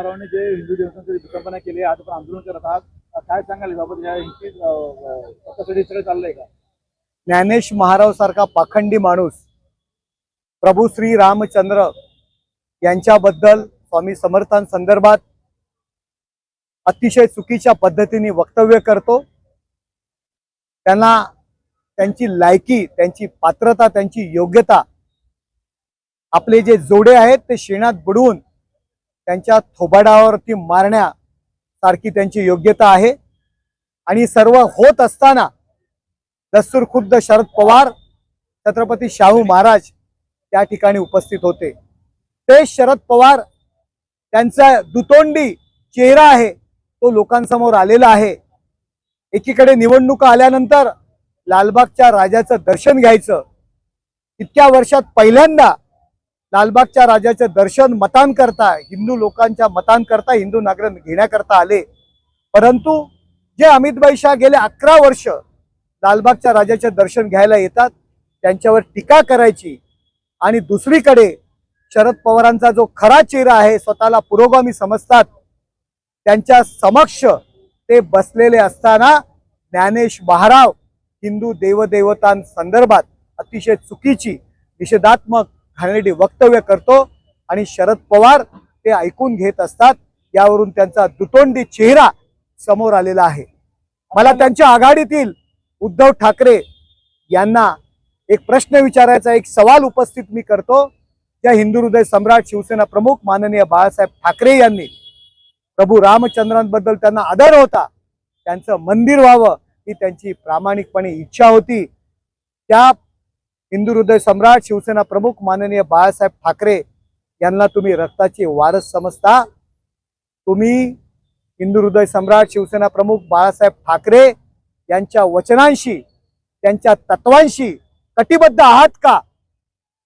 महारावांनी जे हिंदू देवतांची विकल्पना केली आहे, आज आपण आंदोलन करत आहात. काय सांगाल बाबत सगळं चाललंय का? ज्ञानेश महाराव सारखा पाखंडी माणूस प्रभू श्री रामचंद्र यांच्याबद्दल स्वामी समर्थांसंदर्भात अतिशय चुकीच्या पद्धतीने वक्तव्य करतो. त्यांना त्यांची लायकी त्यांची पात्रता त्यांची योग्यता आपले जे जोडे आहेत ते शेणात बुडवून त्यांच्या थोबाडावरती मारण्यासारखी त्यांची योग्यता आहे. आणि सर्व होत असताना दस्तूर खुद्द शरद पवार छत्रपती शाहू महाराज त्या ठिकाणी उपस्थित होते. ते शरद पवार त्यांचा दुतोंडी चेहरा आहे तो लोकांसमोर आलेला आहे. एकीकडे निवडणुका आल्यानंतर लालबागच्या राजाचं दर्शन घ्यायचं. इतक्या वर्षात पहिल्यांदा लालबागच्या राजाचं दर्शन मतांकरता हिंदू लोकांच्या मतांकरता हिंदू नागरिक घेण्याकरता आले. परंतु जे अमितभाई शाह गेले अकरा वर्ष लालबागच्या राजाचे दर्शन घ्यायला येतात त्यांच्यावर टीका करायची आणि दुसरीकडे शरद पवारांचा जो खरा चेहरा आहे स्वतःला पुरोगामी समजतात त्यांच्या समक्ष ते बसलेले असताना ज्ञानेश महाराव हिंदू देवदेवतांसंदर्भात अतिशय चुकीची निषेधात्मक घाणेरडी वक्तव्य करतो आणि शरद पवार ते ऐकून घेत असतात यावरून त्यांचा दुतोंडी चेहरा समोर आलेला आहे. मला त्यांच्या आघाडीतील उद्धव ठाकरे यांना एक प्रश्न विचारायचा एक सवाल उपस्थित मी करतो. त्या हिंदू हृदय सम्राट शिवसेना प्रमुख माननीय बाळासाहेब ठाकरे यांनी. प्रभू रामचंद्रांबद्दल त्यांना आदर होता. त्यांचं मंदिर व्हावं ही त्यांची प्रामाणिकपणे इच्छा होती. त्या हिंदू हृदय सम्राट शिवसेना प्रमुख माननीय बाळासाहेब ठाकरे यांना तुम्ही रक्ताची वारस समजता. तुम्ही हिंदू हृदय सम्राट शिवसेना प्रमुख बाळासाहेब ठाकरे यांच्या वचनांशी त्यांच्या तत्वांशी कटिबद्ध आहात का?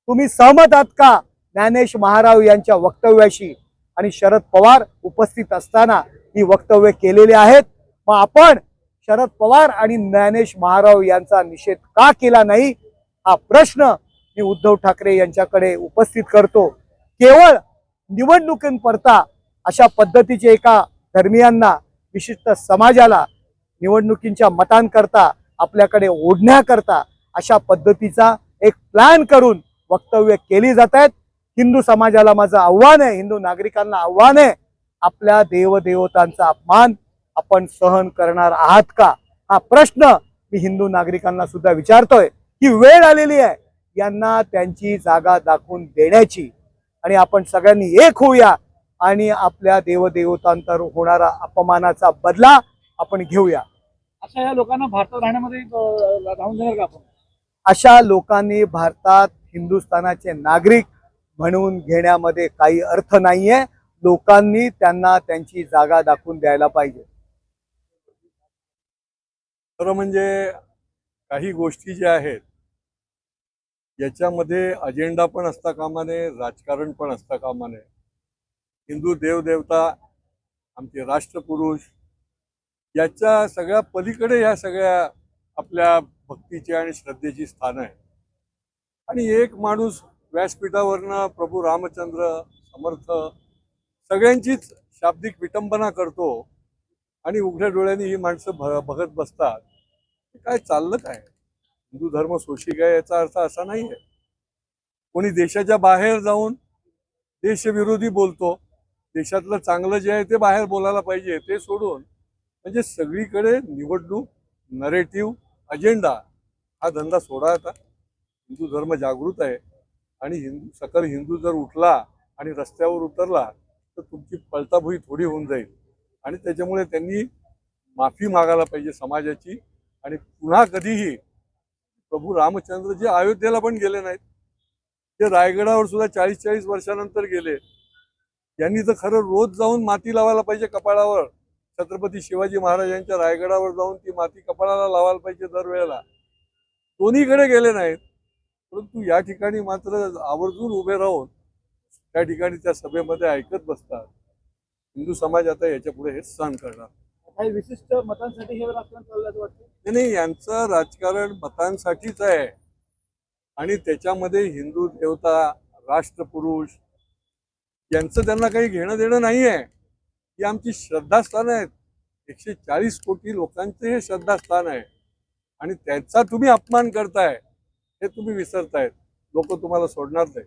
तुम्ही सहमत आहात का? ज्ञानेश महाराव यांच्या वक्तव्याशी आणि शरद पवार उपस्थित असताना ही वक्तव्य केलेली आहेत. मग आपण शरद पवार आणि ज्ञानेश महाराव यांचा निषेध का केला नाही? हा प्रश्न मी उद्धव ठाकरे यांच्याकडे उपस्थित करतो. केवळ निवडणुकींपरता अशा पद्धतीचे एका धर्मियांना विशिष्ट समाजाला निवडणुकींच्या मतांकरता आपल्याकडे ओढण्याकरता अशा पद्धतीचा एक प्लॅन करून वक्तव्य केली जात आहेत हिंदू समाजाला माझं आव्हान आहे हिंदू नागरिकांना आव्हान आहे. आपल्या देवदेवतांचा अपमान आपण सहन करणार आहात का? हा प्रश्न मी हिंदू नागरिकांना सुद्धा विचारतोय. ही वेळ आलेली आहे. यांना त्यांची जागा दाखवून देण्याची. आणि आपण सगळ्यांनी एक होऊया. आणि आपल्या देवदेवतांतर होणारा अपमानाचा बदला आपण घेऊया. अशा या लोकांना भारतात राहण्यामध्ये राहून देणार का आपण? अशा लोकांनी भारतात हिंदुस्थानाचे नागरिक म्हणून घेण्यामध्ये काही अर्थ नाहीये. लोकांनी त्यांना त्यांची जागा दाखवून द्यायला पाहिजे. खरं म्हणजे काही गोष्टी ज्या आहेत याच्यामध्ये अजेंडा पण असता कामा नये राजकारण पण असता कामा नये हिंदू देवदेवता आमचे राष्ट्रपुरुष याच्या सगळ्या पलीकडे या सगळ्या आपल्या भक्तीची आणि श्रद्धेची स्थानं आहे आणि एक माणूस व्यासपीठावरनं प्रभू रामचंद्र समर्थ सगळ्यांचीच शाब्दिक विटंबना करतो आणि उघड्या डोळ्यांनी ही माणसं भ बघत बसतात. काय चाललं काय? हिंदू धर्म सोशिक आहे याचा अर्थ असा नाही आहे. कोणी देशाच्या बाहेर जाऊन देशविरोधी बोलतो देशातलं चांगलं जे आहे ते बाहेर बोलायला पाहिजे ते सोडून म्हणजे सगळीकडे निवडणूक नरेटिव्ह अजेंडा हा धंदा सोडा आता. हिंदू धर्म जागृत आहे आणि हिंदू सकल हिंदू जर उठला आणि रस्त्यावर उतरला तर तुमची पळताभुई थोडी होऊन जाईल. आणि त्याच्यामुळे त्यांनी माफी मागायला पाहिजे समाजाची आणि पुन्हा कधीही प्रभू रामचंद्र जे अयोध्येला पण गेले नाहीत ते रायगडावर सुद्धा चाळीस चाळीस वर्षानंतर गेले. यांनी तर खरं रोज जाऊन माती लावायला पाहिजे कपाळावर छत्रपती शिवाजी महाराजांच्या रायगडावर जाऊन ती माती कपाळाला लावायला पाहिजे दरवेळेला. दोन्हीकडे गेले नाहीत परंतु या ठिकाणी मात्र आवर्जून उभे राहून त्या ठिकाणी त्या सभेमध्ये ऐकत बसतात. हिंदू समाज आता याच्यापुढे हे सहन करणार. काही विशिष्ट मतांसाठी हे राजकारण चाललं असं वाटतं नाही यांचं राजकारण मतांसाठीच आहे. आणि त्याच्यामध्ये हिंदू देवता राष्ट्रपुरुष यांचं त्यांना काही घेणं देणं नाही आहे ही आमची श्रद्धास्थान आहेत. एकशे चाळीस कोटी लोकांचे हे श्रद्धास्थान आहे. आणि त्यांचा तुम्ही अपमान करताय हे तुम्ही विसरतायत. लोक तुम्हाला सोडणार नाही